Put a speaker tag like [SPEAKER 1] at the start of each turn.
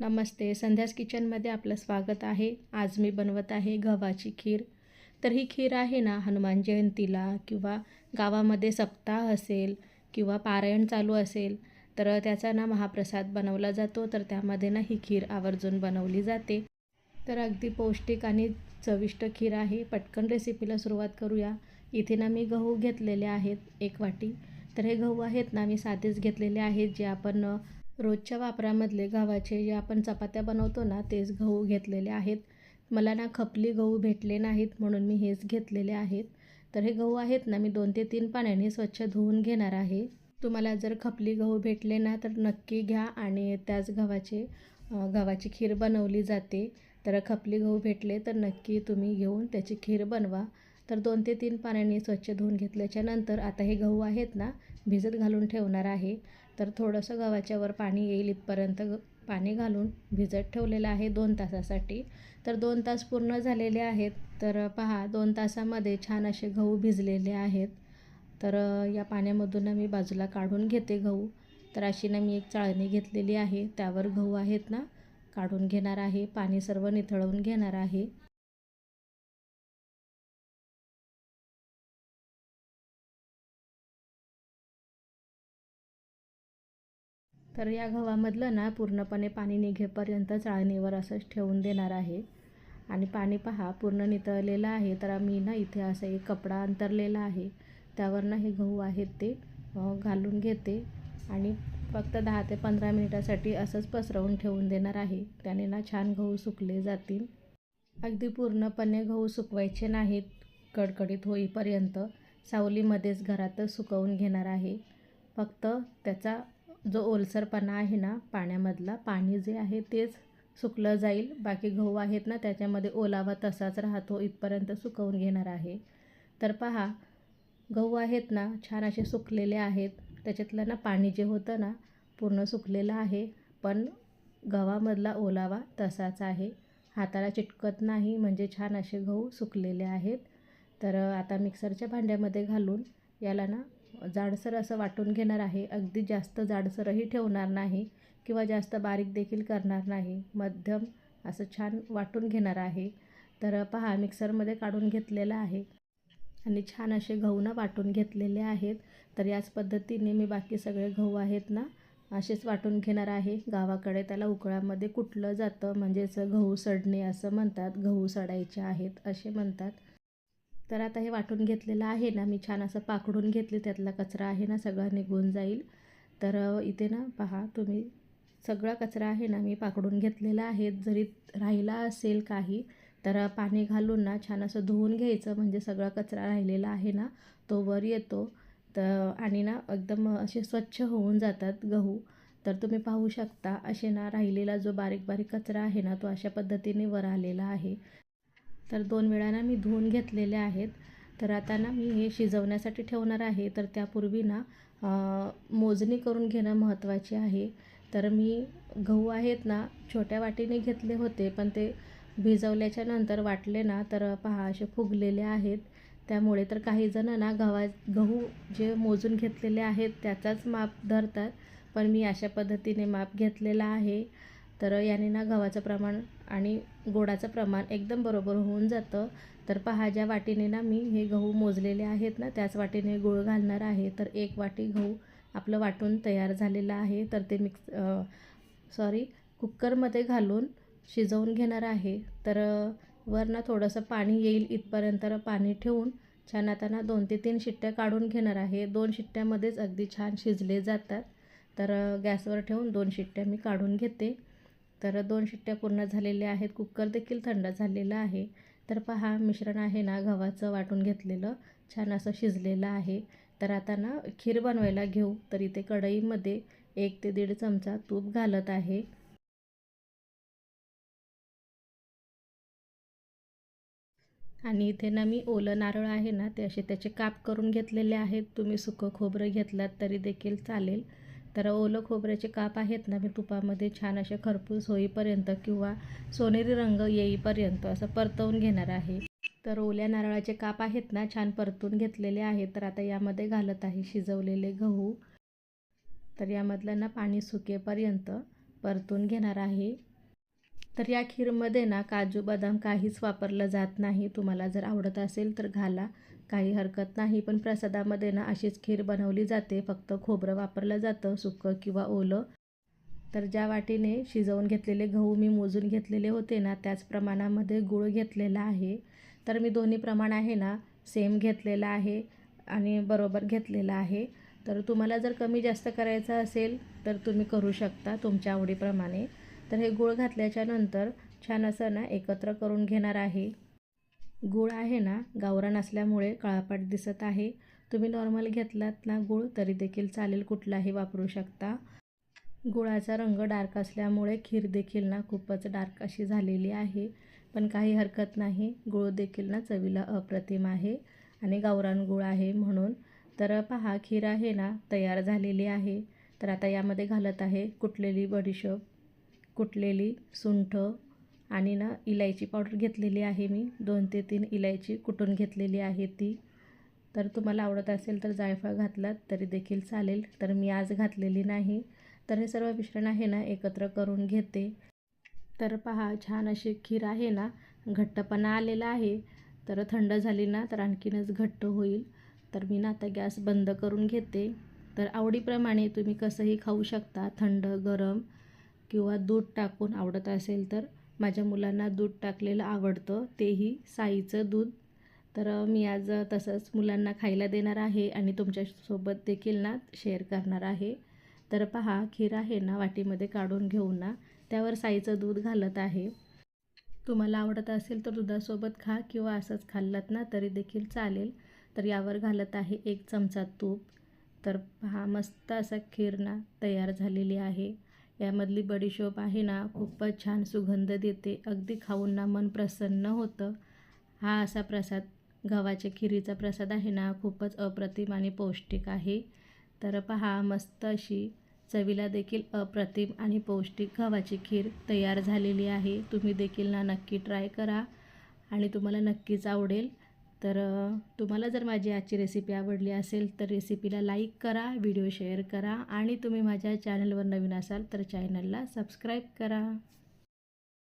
[SPEAKER 1] नमस्ते. संध्यास किचनमध्ये आपलं स्वागत आहे. आज मी बनवत आहे गव्हाची खीर. तर ही खीर आहे ना हनुमान जयंतीला किंवा गावामध्ये सप्ताह असेल किंवा पारायण चालू असेल तर त्याचा ना महाप्रसाद बनवला जातो. तर त्यामध्ये ना ही खीर आवर्जून बनवली जाते. तर अगदी पौष्टिक आणि चविष्ट खीर आहे. पटकन रेसिपीला सुरुवात करूया. इथे ना मी गहू घेतलेले आहेत एक वाटी. तर हे गहू आहेत ना मी साधेच घेतलेले आहेत जे आपण रोजच्या वापरामधले गव्हाचे जे आपण चपात्या बनवतो ना तेच गहू घेतलेले आहेत. मला ना खपली गहू भेटले नाहीत म्हणून मी हेच घेतलेले आहेत. तर हे गहू आहेत ना मी दोन ते तीन पाण्याने स्वच्छ धुवून घेणार आहे. तुम्हाला जर खपली गहू भेटले ना तर नक्की घ्या आणि त्याच गव्हाचे गव्हाची खीर बनवली जाते. तर खपली गहू भेटले तर नक्की तुम्ही घेऊन त्याची खीर बनवा. तर दोन ते तीन पाण्याने स्वच्छ धुवून घेतल्याच्या नंतर आता हे गहू आहेत ना भिजत घालून ठेवणार आहे. तर थोडंसं गव्हाच्यावर पाणी येईल इथपर्यंत ग पाणी घालून भिजत ठेवलेलं आहे दोन तासासाठी. तर दोन तास पूर्ण झालेले आहेत. तर पहा दोन तासामध्ये छान असे गहू भिजलेले आहेत. तर या पाण्यामधून मी बाजूला काढून घेते गहू. तर अशी ना मी एक चाळणी घेतलेली आहे. त्यावर गहू आहेत ना काढून घेणार आहे. पाणी सर्व निथळवून घेणार आहे. तर या गव्हामधलं ना पूर्णपणे पाणी निघेपर्यंत चाळणीवर असंच ठेवून देणार आहे. आणि पाणी पहा पूर्ण नितळलेलं आहे. तर मी ना इथे असं एक कपडा अंतरलेला आहे. त्यावर ना हे गहू आहेत ते घालून घेते. आणि फक्त दहा ते पंधरा मिनिटासाठी असंच पसरवून ठेवून देणार आहे. त्याने ना छान गहू सुकले जातील. अगदी पूर्णपणे गहू सुकवायचे नाहीत कडकडीत होईपर्यंत सावलीमध्येच घरातच सुकवून घेणार आहे. फक्त त्याचा जो ओलसरपणा आहे ना पाण्यामधला पाणी जे आहे तेच सुकलं जाईल. बाकी गहू आहेत ना त्याच्यामध्ये ओलावा तसाच राहतो इथपर्यंत सुकवून घेणार आहे. तर पहा गहू आहेत ना छान असे सुकलेले आहेत. त्याच्यातलं ना पाणी जे होतं ना पूर्ण सुकलेलं आहे. पण गव्हामधला ओलावा तसाच आहे. हाताला चिटकत नाही म्हणजे छान असे गहू सुकलेले आहेत. तर आता मिक्सरच्या भांड्यामध्ये घालून याला ना जाडसर असं वाटून घेणार आहे. अगदी जास्त जाडसरही ठेवणार नाही किंवा जास्त बारीक देखील करणार नाही. मध्यम असं छान वाटून घेणार आहे. तर पहा मिक्सरमध्ये काढून घेतलेलं आहे. आणि छान असे गहू ना वाटून घेतलेले आहेत. तर याच पद्धतीने मी बाकी सगळे गहू आहेत ना असेच वाटून घेणार आहे. गावाकडे त्याला उकळामध्ये कुटलं जातं म्हणजेच गहू सडणे असं म्हणतात. गहू सडायचे आहेत असे म्हणतात. तर आता हे वाटून घेतलेलं आहे ना मी छान असं पाकडून घेतले त्यातला कचरा आहे ना सगळा निघून जाईल. तर इथे ना पहा तुम्ही सगळा कचरा आहे ना मी पाकडून घेतलेला आहे. जरी राहिला असेल काही तर पाणी घालून ना छान असं धुवून घ्यायचं म्हणजे सगळा कचरा राहिलेला आहे ना तो वर येतो. तर आणि ना एकदम असे स्वच्छ होऊन जातात गहू. तर तुम्ही पाहू शकता असे ना राहिलेला जो बारीक बारीक कचरा आहे ना तो अशा पद्धतीने वर आलेला आहे. तर दोन वेळा ना मी धुवून घेतलेले आहेत. तर आता ना मी हे शिजवण्यासाठी ठेवणार आहे. तर त्यापूर्वी ना मोजणी करून घेणं महत्त्वाचे आहे. तर मी गहू आहेत ना छोट्या वाटीने घेतले होते पण ते भिजवल्याच्या नंतर वाटले ना तर पहा असे फुगलेले आहेत. त्यामुळे तर काही जण ना गव्हा गहू जे मोजून घेतलेले आहेत त्याचाच माप धरतात. पण मी अशा पद्धतीने माप घेतलेला आहे. तर याने ना गव्हाचं प्रमाण आणि गोडाचं प्रमाण एकदम बरोबर होऊन जातं. तर पहा ज्या वाटीने ना मी हे गहू मोजलेले आहेत ना त्याच वाटीने गूळ घालणार आहे. तर एक वाटी गहू आपलं वाटून तयार झालेलं आहे. तर ते मिक्स सॉरी कुकरमध्ये घालून शिजवून घेणार आहे. तर वर ना थोडंसं पाणी येईल इथपर्यंत पाणी ठेवून छान आता ना दोन ते तीन शिट्ट्या काढून घेणार आहे. दोन शिट्ट्यामध्येच अगदी छान शिजले जातात. तर गॅसवर ठेवून दोन शिट्ट्या मी काढून घेते. तर दोन शिट्ट्या पूर्ण झालेल्या आहेत. कुकर देखील थंड झालेलं आहे. तर पहा मिश्रण आहे ना गव्हाचं वाटून घेतलेलं. छान असं शिजलेलं आहे. तर आता ना खीर बनवायला घेऊ. तर इथे कढईमध्ये एक ते दीड चमचा तूप घालत आहे. आणि इथे ना मी ओलं नारळ आहे ना ते असे त्याचे काप करून घेतलेले आहेत. तुम्ही सुकं खोबरं घेतलात तरी देखील चालेल. तर ओलं खोबऱ्याचे काप आहेत ना मी तुपामध्ये छान असे खरपूस होईपर्यंत किंवा सोनेरी रंग येईपर्यंत असं परतवून घेणार आहे. तर ओल्या नारळाचे काप आहेत ना छान परतून घेतलेले आहेत. तर आता यामध्ये घालत आहे शिजवलेले गहू. तर यामधलं ना पाणी सुकेपर्यंत परतून घेणार आहे. तर या खीरमध्ये ना काजू बदाम काहीच वापरलं जात नाही. तुम्हाला जर आवडत असेल तर घाला. काही हरकत नाही. पण प्रसादामध्ये ना अशीच खीर बनवली जाते. फक्त खोबरं वापरलं जातं सुकं किंवा ओलं. तर ज्या वाटीने शिजवून घेतलेले गहू मी मोजून घेतलेले होते ना त्याच प्रमाणामध्ये गूळ घेतलेला आहे. तर मी दोन्ही प्रमाण आहे ना सेम घेतलेला आहे आणि बरोबर घेतलेलं आहे. तर तुम्हाला जर कमी जास्त करायचं असेल तर तुम्ही करू शकता तुमच्या आवडीप्रमाणे. तर हे गूळ घातल्याच्या नंतर छान असं ना एकत्र करून घेणार आहे. गूळ आहे ना गावरान असल्यामुळे काळापाट दिसत आहे. तुम्ही नॉर्मल घेतलात ना गूळ तरी देखील चालेल कुठलाही वापरू शकता. गुळाचा रंग डार्क असल्यामुळे खीर देखील ना खूपच डार्क अशी झालेली आहे. पण काही हरकत नाही गूळ देखील ना चवीला अप्रतिम आहे आणि गावरान गूळ आहे म्हणून. तर पहा खीर आहे ना तयार झालेली आहे. तर आता यामध्ये घालत आहे कुटलेली बडीशोप कुटलेली सुंठ आणि ना इलायची पावडर घेतलेली आहे मी. दोन ते तीन इलायची कुटून घेतलेली आहे ती. तर तुम्हाला आवडत असेल तर जायफळ घातलात तरी देखील चालेल. तर मी आज घातलेली नाही. तर हे सर्व मिश्रण आहे ना एकत्र करून घेते. तर पहा छान अशी खीर आहे ना घट्टपणा आलेला आहे. तर थंड झाली ना तर आणखीनच घट्ट होईल. तर मी ना आता गॅस बंद करून घेते. तर आवडीप्रमाणे तुम्ही कसंही खाऊ शकता थंड गरम किंवा दूध टाकून आवडत असेल तर. माझ्या मुलांना दूध टाकलेलं आवडतं तेही साईचं दूध. तर मी आज तसंच मुलांना खायला देणार आहे आणि तुमच्यासोबत देखील ना शेअर करणार आहे. तर पहा खीर आहे ना वाटीमध्ये काढून घेऊन ना त्यावर साईचं दूध घालत आहे. तुम्हाला आवडत असेल तर दुधासोबत खा किंवा असंच खाल्लात ना तरी देखील चालेल. तर यावर घालत आहे एक चमचा तूप. तर पहा मस्त असा खीर ना तयार झालेली आहे. यामधली बडीशोप आहे ना खूपच छान सुगंध देते. अगदी खाऊन ना मन प्रसन्न होतं. हा असा प्रसाद गव्हाच्या खिरीचा प्रसाद आहे ना खूपच अप्रतिम आणि पौष्टिक आहे. तर पहा मस्त अशी चवीला देखील अप्रतिम आणि पौष्टिक गव्हाची खीर तयार झालेली आहे. तुम्ही देखील ना नक्की ट्राय करा. आणि तुम्हाला नक्कीच आवडेल. तर तुम्हाला जर माझी आजची रेसिपी आवडली असेल तर रेसिपीला लाईक करा व्हिडिओ शेअर करा आणि तुम्ही माझ्या चॅनलवर नवीन असाल तर चॅनलला सबस्क्राईब करा.